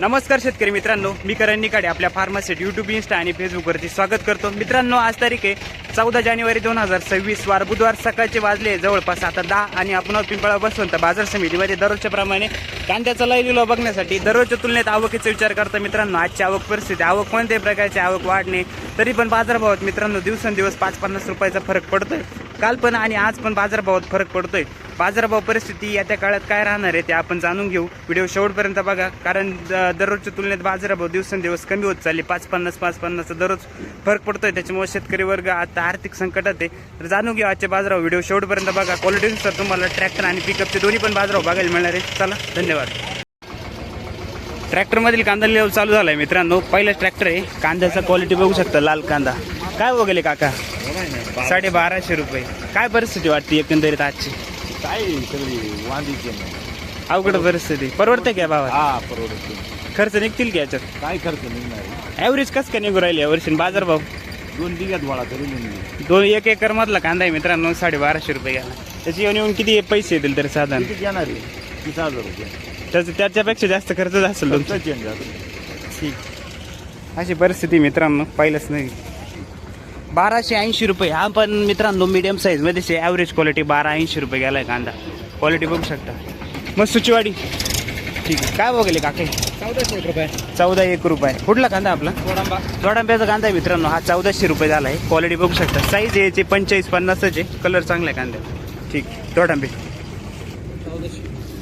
नमस्कार शेतकरी मित्रांनो मी करण निकाडे आपल्या फार्मासिट युट्यूब इन्स्टा आणि फेसबुकवरती स्वागत करतो. मित्रांनो आज तारीख आहे चौदा जानेवारी दोन हजार सव्वीस वार बुधवार सकाळचे वाजले जवळपास आता दहा आणि आपण पिंपळा बसवंत बाजार समितीमध्ये दररोजच्या प्रमाणे कांद्याचा लिलो बघण्यासाठी दररोजच्या तुलनेत आवकीचा विचार करता मित्रांनो आजची आवक परिस्थिती आवक कोणत्याही प्रकारची आवक वाढणे तरी पण बाजारभावात मित्रांनो दिवसेंदिवस पाच पन्नास रुपयाचा फरक पडतोय. काल पण आणि आज पण बाजारभावात फरक पडतोय. बाजारभाव परिस्थिती येत्या काळात काय राहणार आहे ते आपण जाणून घेऊ. व्हिडिओ शेवटपर्यंत बघा कारण द- दररोजच्या तुलनेत बाजारभाव दिवसेंदिवस कमी होत चालले. पाच पन्नास पाच पन्नासचा दररोज फरक पडतोय. त्याच्यामुळे शेतकरी वर्ग आता आर्थिक संकटात आहे. तर जाणून घेऊ आजच्या बाजारभाव. व्हिडिओ शेवटपर्यंत बघा. क्वालिटीनुसार तुम्हाला ट्रॅक्टर आणि पिकअपचे दोन्ही पण बाजारभाव बघायला मिळणार आहे. चला धन्यवाद. ट्रॅक्टरमधील कांदा लिलाव चालू झालाय मित्रांनो. पहिलाच ट्रॅक्टर आहे. कांद्याचा क्वालिटी बघू शकता लाल कांदा. काय वगैरे काका? साडे बाराशे रुपये. काय परिस्थिती वाटते एकंदरीत आजची? काय सगळी वांदीचे अवघड परिस्थिती. परवडते का भावा हा परवडते. खर्च निघतील की याच्यात? काय खर्च निघणार ॲव्हरेज कसं काय निघू राहिले यावर्षी बाजारभाव दोन दिघ्यात गोळा तरी दोन एक एकर मधला कांदा आहे मित्रांनो साडे बाराशे रुपये गेला त्याची येऊन येऊन किती पैसे येतील तरी साधारण? किती घेणार आहे? तीस हजार रुपये. त्याचं त्याच्यापेक्षा जास्त खर्च असेल तुमचा. चेंज ठीक. अशी परिस्थिती मित्रांनो पाहिलंच नाही. बाराशे ऐंशी रुपये. हा पण मित्रांनो मीडियम साईजमध्येच आहे ॲव्हरेज क्वालिटी बारा ऐंशी रुपये गेलाय कांदा. क्वालिटी बघू शकता. मग सुचीवाडी. ठीक आहे. काय बघले काके? चौदाशे रुपये. चौदा एक रुपये. कुठला कांदा आपला? दोडांब्याचा कांदा आहे मित्रांनो. हा चौदाशे रुपये झाला आहे. क्वालिटी बघू शकता. साईज याचे पंचेचाळीस पन्नासच. आहे कलर चांगला आहे कांद्या ठीक. दोडांबे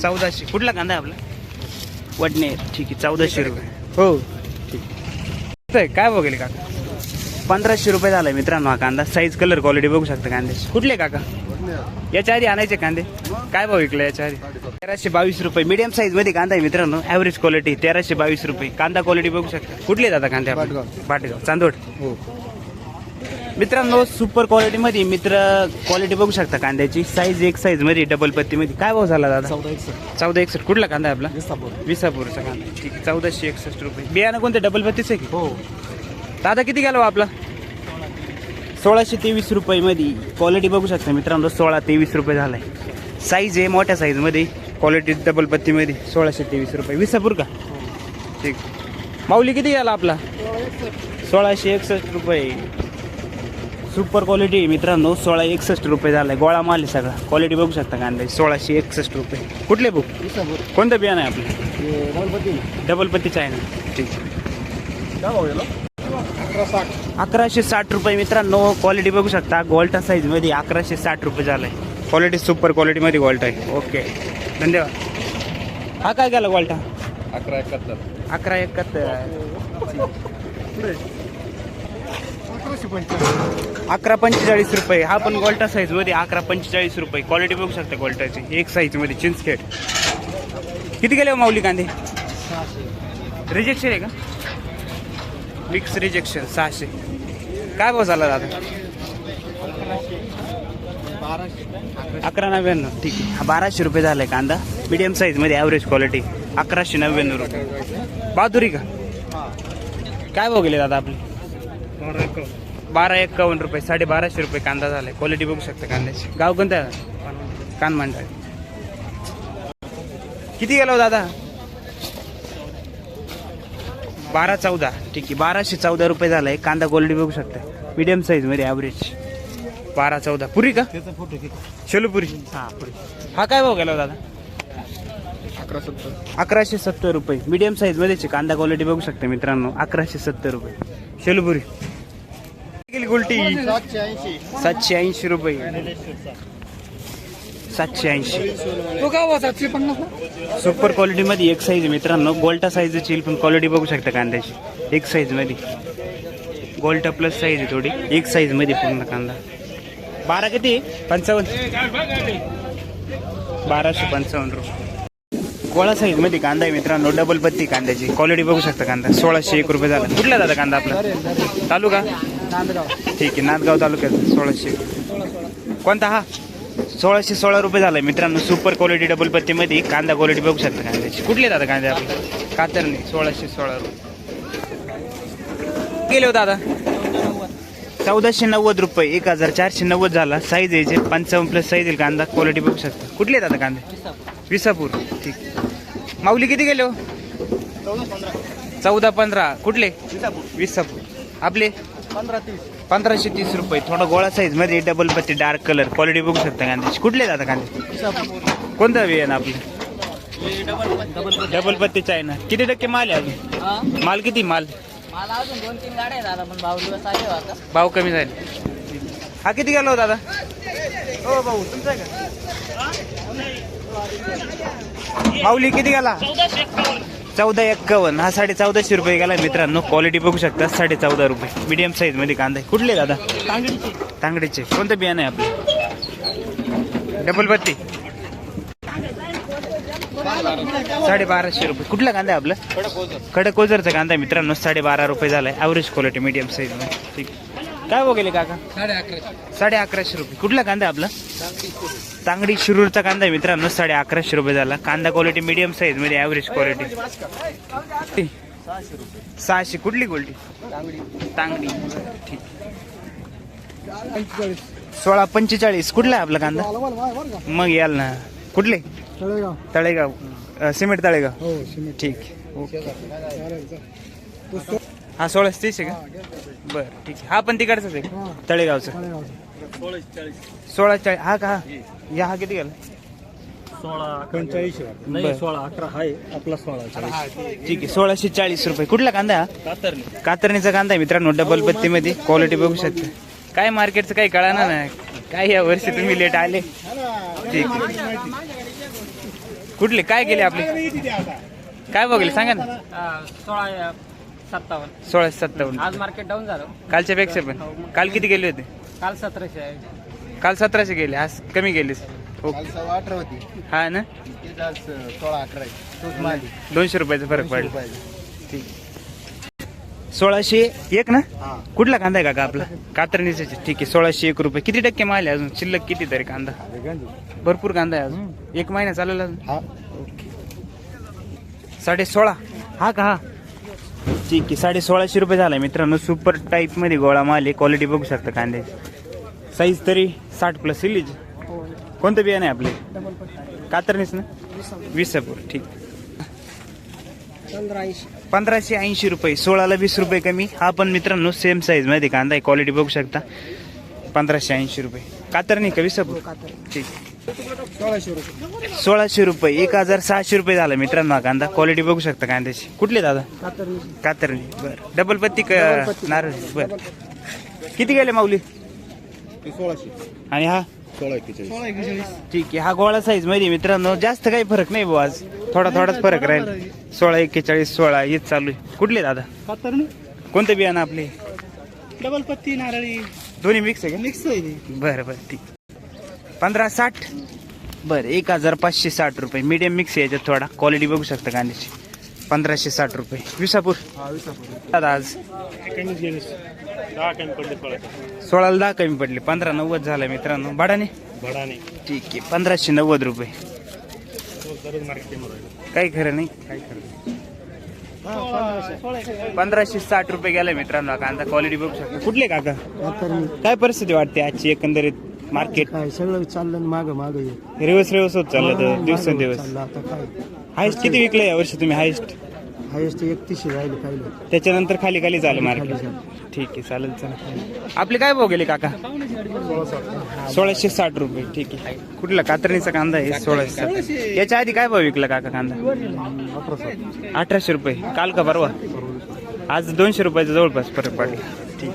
चौदाशे. कुठला कांदा आहे आपला? वडनेर. ठीक आहे. चौदाशे रुपये. हो. ठीक. आहे काय बघेल काका? पंधराशे रुपये झालाय मित्रांनो हा कांदा. साईज कलर क्वालिटी बघू शकता कांद्याची कुठले काका? याच्या आधी आणायचे कांदे. काय भाव विकले याच्या आधी तेराशे बावीस रुपये. मीडियम साईजमध्ये कांदा आहे मित्रांनो. ॲव्हरेज क्वालिटी तेराशे बावीस रुपये. कांदा क्वालिटी बघू शकता. कुठले दादा कांदे. बाटगाव चांदोड हो. मित्रांनो सुपर क्वालिटी मध्ये मित्र क्वालिटी बघू शकता कांद्याची. साईज एक साईजमध्ये डबल पत्ती मध्ये. काय भाव झाला दादा? चौदा एकसष्ट. चौदा एकसष्ट. कुठला कांदा आहे आपला? विसापूर. विसापूरचा कांदा. ठीक. चौदाशे एकसष्ट रुपये. बियाणं कोणते? डबल पत्तीच आहे की? हो. दादा किती गेला आपला? सोळाशे तेवीस रुपये मध्ये क्वालिटी बघू शकता मित्रांनो सोळा तेवीस रुपये झालाय. साईज आहे मोठ्या साईजमध्ये. क्वालिटी डबल पत्तीमध्ये सोळाशे तेवीस रुपये. विसापूर का? ठीक. माऊली किती गेला आपला? सोळाशे एकसष्ट रुपये. सुपर क्वालिटी आहे मित्रांनो सोळा एकसष्ट रुपये झालाय. गोळा माल आहे सगळा. क्वालिटी बघू शकता कांदा सोळाशे एकसष्ट रुपये. कुठले बुक विसापूर कोणतं बियाणं आहे आपलं? डबल पत्तीचं आहे ना ठीक. काय भाव गेलो अकरा साठ अकराशे साठ रुपये मित्रांनो क्वालिटी बघू शकता. गोल्टा साईजमध्ये अकराशे साठ रुपये झालाय. क्वालिटी सुपर क्वालिटी मध्ये गोल्टा आहे. ओके धन्यवाद. हा काय गेला गोल्टा अकरा एकाहत्तर. अकरा एकाहत्तर. अकरा पंचेचाळीस रुपये. हा पण गोल्टा साईजमध्ये अकरा पंचेचाळीस रुपये. क्वालिटी बघू शकता गोल्टाची एक साईजमध्ये चिंचखेड. किती गेले हो माऊली कांदे? रिजेक्शन आहे का? मिक्स रिजेक्शन सहाशे. काय भाव झाला दादा? अकरा नव्याण्णव. ठीक आहे. बाराशे रुपये झालाय कांदा. मिडियम साईजमध्ये ॲव्हरेज क्वालिटी अकराशे नव्याण्णव रुपये. बहादुरी का? काय भाव गेले दादा आपले? बारा एक्कावन्न रुपये साडे बाराशे रुपये कांदा झालाय. क्वालिटी बघू शकता कांद्याची. गाव कोणतं कान कानमांडा. किती गेलो हो दादा? बारा चौदा. ठीक आहे बाराशे चौदा रुपये झालाय. कांदा क्वालिटी बघू शकता मीडियम साईजमध्ये ॲव्हरेज बारा चौदा. पुरी का? किती शेलूपुरी. हा पुढे हा काय भाव गेला हो दादा? अकरा सत्तर अकराशे सत्तर रुपये. मीडियम साईज मध्येची कांदा क्वालिटी बघू शकता मित्रांनो. अकराशे सत्तर रुपये. शेलूपुरी. गेली गुलटी सातशे ऐंशी. सातशे ऐंशी रुपये. सातशे ऐंशी. तो काय भाव सातशे पन्नास सुपर क्वालिटी मध्ये एक साईज मित्रांनो. गोल्टा साईजची येईल पण क्वालिटी बघू शकता कांद्याची. एक साईजमध्ये. गोल्टा प्लस साईज आहे थोडी. एक साईजमध्ये पूर्ण कांदा. बारा किती? पंचावन्न. बाराशे पंचावन्न रुपये. गोळा साईजमध्ये कांदा आहे मित्रांनो. डबल पत्ती कांद्याची. क्वालिटी बघू शकता कांदा. सोळाशे एक रुपये झाला. कुठला दादा कांदा आपला? तालुका? नांदगाव. ठीक आहे. नांदगाव तालुक्यात सोळाशे. कोणता हा? सोळाशे सोळा रुपये झालं. मित्रांनो सुपर क्वालिटी डबल पत्तीमध्ये कांदा क्वालिटी बघू शकता कांद्याची कुठले दादा कांदे आपले? कातरणे सोळाशे सोळा रुपये. गेले हो दादा. चौदाशे नव्वद रुपये एक हजार चारशे नव्वद झाला. साईज यायचे पंचावन्न प्लस साईज येईल कांदा. क्वालिटी बघू शकता. कुठले दादा कांदे? विसापूर. ठीक. माऊली किती गेले हो? चौदा पंधरा. चौदा पंधरा कुठले? विसापूर विसापूर. आपले? पंधरा तीस. पंधराशे तीस रुपये. थोडा गोळा साईजमध्ये डबल पत्ती डार्क कलर क्वालिटी बघू शकता कांद्याची कुठले दादा कांदे कोणतं बियाणं आपलं डबल डबल डबल पत्तीचं आहे ना किती टक्के माल आहे अजून? माल किती माल? मला अजून दोन तीन गाड्या आहेत आता पण भाऊ दिवस आले आता. भाव कमी झाले. हा किती गेला हो दादा? हो भाऊ तुमचा आहे का? माऊली किती गेला? चौदा एक्कावन्न हा साडे चौदाशे रुपये गेला मित्रांनो. क्वालिटी बघू शकता साडे चौदा रुपये. मीडियम साईजमध्ये कांदा. आहे कुठले दादा? तांगडीचे. कोणतं बियाणं आहे आपलं? डबल पत्ती साडे बाराशे रुपये. कुठला कांदा आहे आपलं? कडक ओझरचा कांदा आहे मित्रांनो. साडे बारा रुपये झालाय. ॲव्हरेज क्वालिटी मीडियम साईजमध्ये. ठीक. काय गेले काका? साडे अकरा साडे अकराशे रुपये. कुठला कांदा आहे आपला? तांगडी शिरूरचा कांदा मित्रांनो साडे अकराशे रुपये झाला. कांदा क्वालिटी मीडियम साईजमध्ये ॲव्हरेज क्वालिटी सहाशे कुठली क्वालिटी तांगडी. ठीक. सोळा पंचेचाळीस. कुठला आहे आपला कांदा? मग याल ना. कुठले? तळेगाव. सिमेंट तळेगाव. हो ठीक. हा सोळा तीस आहे का? बरं ठीक आहे. हा पण तिकडचाच आहे हा. तळेगावचा. सोळा चाळीस. हा का? हा. या हा किती गेला. सोळा अकरा. आहे आपला सोळा ठीक आहे. सोळाशे चाळीस रुपये. कुठला कांदा हा? कातरणी. कातरणीचा कांदा आहे मित्रांनो. डबल पत्ती मध्ये क्वालिटी बघू शकता. काय मार्केटचं काही कळणार नाही काय या वर्षी तुम्ही लेट आले? ठीक आहे. कुठले? काय केले आपले? काय बघले? सांगा ना. सोळा सत्तावन्न. सोळाशे सत्तावन्न. आज मार्केट डाऊन झालं. कालच्या पेक्षा पण. काल किती गेले होते? काल सतराशे आहे. काल सतराशे गेले आज कमी गेलेस. ओके. अठरा होती. हा ना? सोळा अकरा आहे. तोच माली दोनशे रुपयाचा फरक पडला. ठीक. सोळाशे एक ना? हा. कुठला कांदा आहे काका आपला? कातरणीचा ठीक आहे सोळाशे एक रुपये. किती टक्के माल आहे अजून? शिल्लक किती तरी कांदा? भरपूर कांदा आहे अजून. एक महिना चालेल अजून? हा. साडे सोळा. हा का? हा. ठीक आहे साडे सोळाशे रुपये झाला मित्रांनो. सुपर टाईपमध्ये गोळा माल आहे. क्वालिटी बघू शकता कांद्याची साईज तरी साठ प्लस सिलीज कोणतं बियाणं आहे आपले? कातरणीच ना? विसापूर. ठीक. पंधराशे ऐंशी रुपये. सोळाला वीस रुपये कमी. हा पण मित्रांनो सेम साईजमध्ये कांदा आहे. क्वालिटी बघू शकता. पंधराशे ऐंशी रुपये. कातरणी का विसापूर? ठीक. सोळाशे रुपये. सोळाशे रुपये. एक हजार सहाशे रुपये झाला मित्रांनो. कांदा क्वालिटी बघू शकता कांद्याची कुठले दादा? कातरणी. कातरणी बर. डबल पत्ती का नारळ. बर. किती गेले माऊली? सोळाशे. आणि हा? सोळा ठीक आहे. हा गोळा साईजमध्ये मित्रांनो. जास्त काही फरक नाही भाऊ आज. थोडा थोडाच फरक राहील. सोळा एक्केचाळीस सोळा. हेच चालू आहे. कुठले दादा? कातरणी. कोणते बियाणं आपले? डबल पत्ती नारळी. दोन्ही मिक्स आहे का? मिक्स आहे. बरं बरं. ठीक. पंधरा साठ? बरं एक हजार पाचशे साठ रुपये. मीडियम मिक्स याच्यात थोडा. क्वालिटी बघू शकता कांद्याची. पंधराशे साठ रुपये. विसापूर. हा दादा आज. सोळाला दहा कमी पडले. पंधरा नव्वद झालं मित्रांनो. भाडाने? भडाने. ठीक आहे. पंधराशे नव्वद रुपये. मार्केट काही खरं नाही. काय खरं पंधराशे. साठ रुपये गेला मित्रांनो. हा कांदा क्वालिटी बघू शकता. कुठले काका? काय परिस्थिती वाटते आजची एकंदरीत? मार्केट. काय सगळं चाललं माग माग रिवर्स रिवर्स होत चाललं तर दिवसेंदिवस. चाललं. आता काय? हायस्ट किती विकलं या वर्षी तुम्ही हायस्ट हायस्ट एकतीसशे राहिले पाहिलं. त्याच्यानंतर खाली खाली झालं मार्केट. ठीक आहे चालेल चला आपले काय भाव गेले काका? सोळाशे साठ रुपये ठीक आहे. कुठला कातरणीचा कांदा आहे? सोळाशे साठ. याच्या आधी काय भाव विकला काका कांदा? अठराशे रुपये. काल का परवा? आज दोनशे रुपयाचा जवळपास फरक पडला. ठीक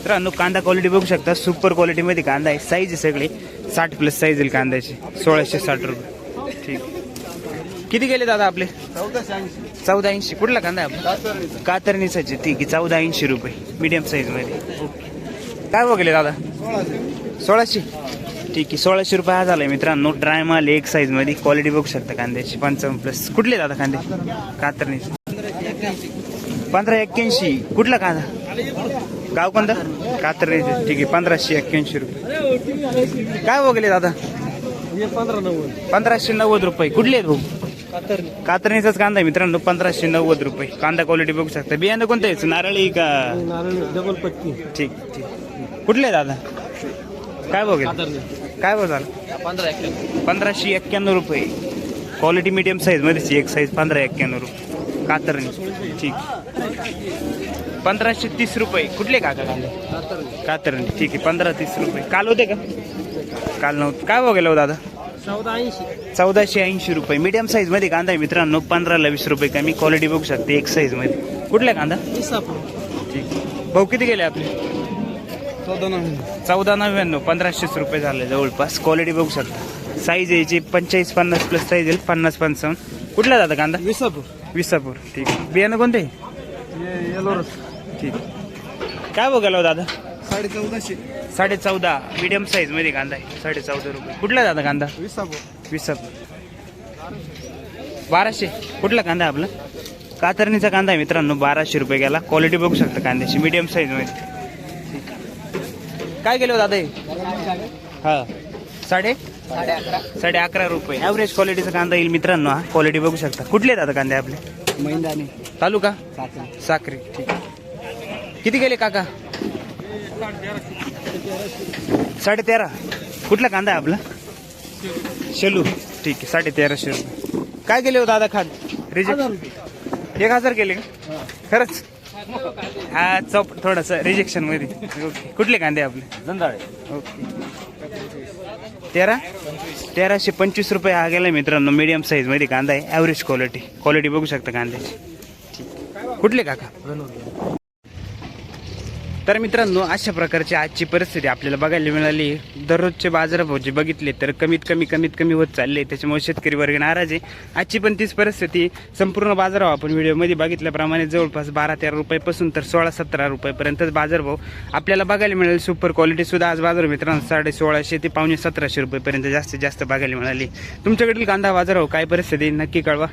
मित्रांनो कांदा क्वालिटी बघू शकता. सुपर क्वालिटीमध्ये कांदा आहे. साईज आहे सगळी. साठ प्लस साईज येईल कांद्याची. सोळाशे साठ रुपये. ठीक. किती गेले दादा आपले? चौदा ऐंशी. कुठला कांदा आहे आपला? कातरणीसाचे ठीक आहे. चौदा ऐंशी रुपये. मिडियम साईजमध्ये. काय बघले दादा? सोळाशे. ठीक आहे. सोळाशे रुपये हा झालाय मित्रांनो. ड्राय माल एक साईजमध्ये. क्वालिटी बघू शकता कांद्याची. पंचावन्न प्लस कुठले दादा कांदे? कातरणीचे. पंधरा एक्क्याऐंशी. कुठला कांदा? गाव कोणतं? कातरणीचे ठीक आहे पंधराशे एक्क्याऐंशी रुपये. काय बघले दादा? पंधरा नव्वद पंधराशे नव्वद रुपये. कुठले आहेत भाऊ? कातरणीचाच कांदा आहे मित्रांनो पंधराशे नव्वद रुपये. कांदा क्वालिटी बघू शकता. बियाणं कोणतं आहे? नारळी का? डबल पत्ती ठीक ठीक. कुठले आहे दादा? काय बघेल काय बघ झालं? पंधरा पंधराशे एक्क्याण्णव रुपये. क्वालिटी मिडियम साईज मध्येच एक साईज पंधरा एक्क्याण्णव रुपये. कातरणी ठीक. पंधराशे तीस रुपये. कुठले काका कांदे? कातरणी ठीक आहे पंधरा तीस रुपये. काल होते का? काल नव्हतं. काय बघायला हो दादा? चौदा ऐंशी चौदाशे ऐंशी रुपये. मीडियम साईजमध्ये कांदा आहे मित्रांनो. पंधराला वीस रुपये कमी क्वालिटी बघू शकते एक साईजमध्ये कुठला कांदा? ठीक भाऊ किती गेले आपले? चौदा नव्याण्णव. पंधराशेच रुपये झाले जवळपास. क्वालिटी बघू शकता. साईज यायची पंचेचाळीस पन्नास प्लस साईज येईल. पन्नास पंचावन्न. कुठला दादा कांदा? विसापूर. विसापूर. ठीक बियाणं कोणते? ठीक. काय बघायला हो दादा? साडे चौदाशे साडे चौदा मीडियम साईजमध्ये कांदा आहे. साडे चौदा रुपये. कुठला दादा कांदा? विसापूर विसापूर बाराशे. कुठला कांदा आपला? कातरणीचा कांदा आहे मित्रांनो. बाराशे रुपये गेला. क्वालिटी बघू शकता कांद्याची. मीडियम साईजमध्ये. काय केलं हो दादा हे? हा. साडे? साडे अकरा साडे अकरा रुपये ॲव्हरेज क्वालिटीचा कांदा येईल मित्रांनो हा. क्वालिटी बघू शकता. कुठले दादा कांदे आपले? मैदानी. तालुका? साखर. साक्री ठीक. किती गेले काका? साडे तेरा कुठला कांदा आहे आपला? शेलू. ठीक आहे साडे तेराशे रुपये काय गेले हो दादा खात रिजेक्ट एक हजार गेले का? खरंच? हा चौप थोडस रिजेक्शनमध्ये. ओके कुठले कांदे आपले? जंजाळे ओके तेरा? तेराशे पंचवीस रुपये हा गेला मित्रांनो. मीडियम साईजमध्ये कांदा आहे. ॲव्हरेज क्वालिटी क्वालिटी बघू शकता कांद्याची. ठीक. कुठले काका? तर मित्रांनो अशा प्रकारची आजची परिस्थिती आपल्याला बघायला मिळाली. दररोजचे बाजारभाव जे बघितले तर कमीत कमी कमीत कमी होत चालले. त्याच्यामुळे शेतकरी वर्ग नाराज आहे. आजची पण तीच परिस्थिती. संपूर्ण बाजारभाव आपण व्हिडिओमध्ये बघितल्याप्रमाणे जवळपास बारा तेरा रुपयापासून तर सोळा सतरा रुपयापर्यंतच बाजारभाव आपल्याला बघायला मिळाले. सुपर क्वालिटीसुद्धा आज बाजार मित्रांनो. साडे सोळाशे ते पावणे सतराशे रुपयेपर्यंत जास्तीत जास्त बघायला मिळाली. तुमच्याकडील कांदा बाजारभाव काय परिस्थिती नक्की कळवा.